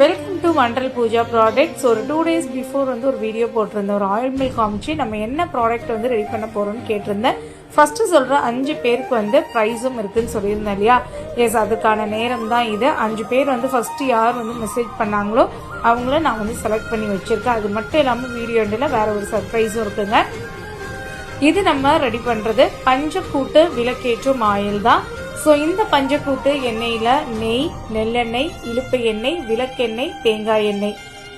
Welcome to Vandal Pooja products ஒரு two days before வந்து ஒரு வீடியோ போட்டிருந்தேன் ஒரு ஆயில் மில் காமிச்சு நம்ம என்ன ப்ராடக்ட் வந்து ரெடி பண்ண போகிறோம்னு கேட்டிருந்தேன். ஃபஸ்ட்டு சொல்கிற அஞ்சு பேருக்கு வந்து ப்ரைஸும் இருக்குதுன்னு சொல்லியிருந்தேன் இல்லையா? எஸ் அதுக்கான நேரம் தான் இது. அஞ்சு பேர் வந்து ஃபஸ்ட்டு யார் வந்து மெசேஜ் பண்ணாங்களோ அவங்கள நான் வந்து செலக்ட் பண்ணி வச்சுருக்கேன். அது மட்டும் இல்லாமல் வீடியோண்டில் வேறு ஒரு சர்ப்ரைஸும் இருக்குங்க. இது நம்ம ரெடி பண்ணுறது பஞ்சக்கூட்டு விளக்கேற்றும் ஆயில் தான். ஸோ இந்த பஞ்சக்கூட்டு எண்ணெயில் நெய் நெல்லெண்ணெய் இழுப்பு எண்ணெய் விளக்கெண்ணெய் தேங்காய் எண்ணெய்.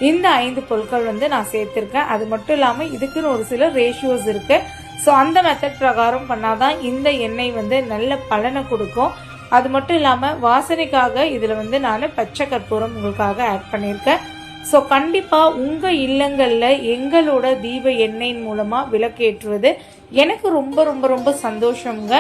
இந்த ஐந்து பொருட்கள் வந்து நான் சேர்த்துருக்கேன். அது மட்டும் இல்லாமல் இதுக்குன்னு ஒரு சில ரேஷியோஸ் இருக்கு. ஸோ அந்த மெத்தட் பிரகாரம் பண்ணாதான் இந்த எண்ணெய் வந்து நல்ல பலனை கொடுக்கும். அது மட்டும் இல்லாமல் வாசனைக்காக இதில் வந்து நான் பச்சை கற்பூரம் உங்களுக்காக ஆட் பண்ணியிருக்கேன். ஸோ கண்டிப்பாக உங்கள் இல்லங்களில் எங்களோட தீப எண்ணெயின் மூலமாக விளக்கேற்றுவது எனக்கு ரொம்ப ரொம்ப ரொம்ப சந்தோஷங்க.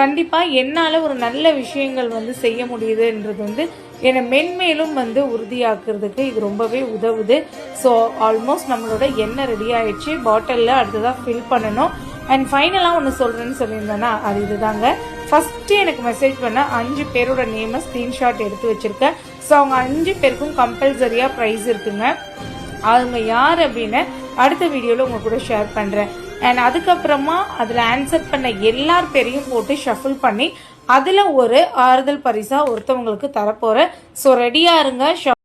கண்டிப்பாக என்னால் ஒரு நல்ல விஷயங்கள் வந்து செய்ய முடியுதுன்றது வந்து என்னை மென்மேலும் வந்து உறுதியாக்குறதுக்கு இது ரொம்பவே உதவுது. ஸோ ஆல்மோஸ்ட் நம்மளோட எண்ணெய் ரெடி ஆயிடுச்சு. பாட்டிலில் அடுத்ததாக ஃபில் பண்ணணும். அண்ட் ஃபைனலாக ஒன்று சொல்கிறேன்னு சொல்லியிருந்தேன்னா அது இதுதாங்க. ஃபஸ்ட்டு எனக்கு மெசேஜ் பண்ண அஞ்சு பேரோட நேமை ஸ்க்ரீன்ஷாட் எடுத்து வச்சுருக்கேன். ஸோ அவங்க அஞ்சு பேருக்கும் கம்பல்சரியாக ப்ரைஸ் இருக்குங்க. அவங்க யார் அப்படின்னு அடுத்த வீடியோவில் உங்கள் கூட ஷேர் பண்ணுறேன் அண்ட் அதுக்கப்புறமா அதில் ஆன்சர் பண்ண எல்லார் பேரையும் போட்டு ஷஃபிள் பண்ணி அதில் ஒரு ஆறுதல் பரிசாக ஒருத்தவங்களுக்கு தரப்போகிறேன் ஸோ ரெடியாக இருங்க